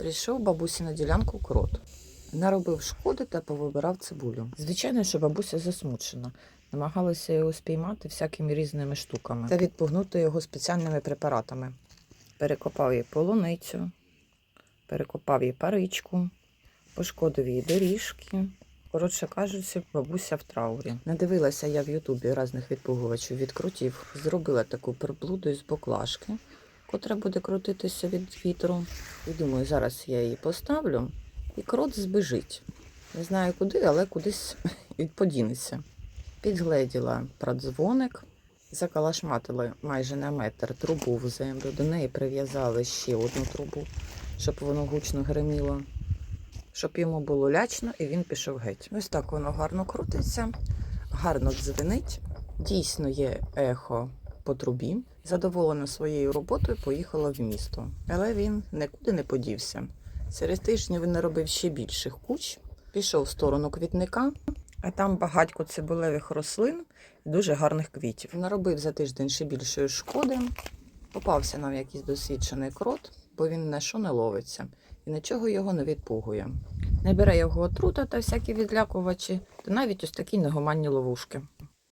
Прийшов бабусі на ділянку крот. Наробив шкоди та повибирав цибулю. Звичайно, що бабуся засмучена. Намагалися його спіймати всякими різними штуками та відпугнути його спеціальними препаратами. Перекопав їй полуницю, перекопав їй паричку, пошкодив їй доріжки. Коротше кажучи, бабуся в траурі. Надивилася я в Ютубі різних відпугувачів від крутів. Зробила таку приблуду із боклажки, котра буде крутитися від вітру. І думаю, зараз я її поставлю, і крот збежить. Не знаю куди, але кудись подінеться. Підгледіла продзвоник, закалашматили майже на метр трубу в землю. До неї прив'язали ще одну трубу, щоб воно гучно гриміло, щоб йому було лячно, і він пішов геть. Ось так воно гарно крутиться, гарно дзвенить. Дійсно є ехо по трубі. Задоволена своєю роботою, поїхала в місто. Але він нікуди не подівся. Через тиждень він наробив ще більших куч, пішов в сторону квітника, а там багатько цибулевих рослин і дуже гарних квітів. Наробив за тиждень ще більшої шкоди. Попався нам якийсь досвідчений крот, бо він на що не ловиться і нічого його не відпугує. Не бере його отрута та всякі відлякувачі, та навіть ось такі негоманні ловушки.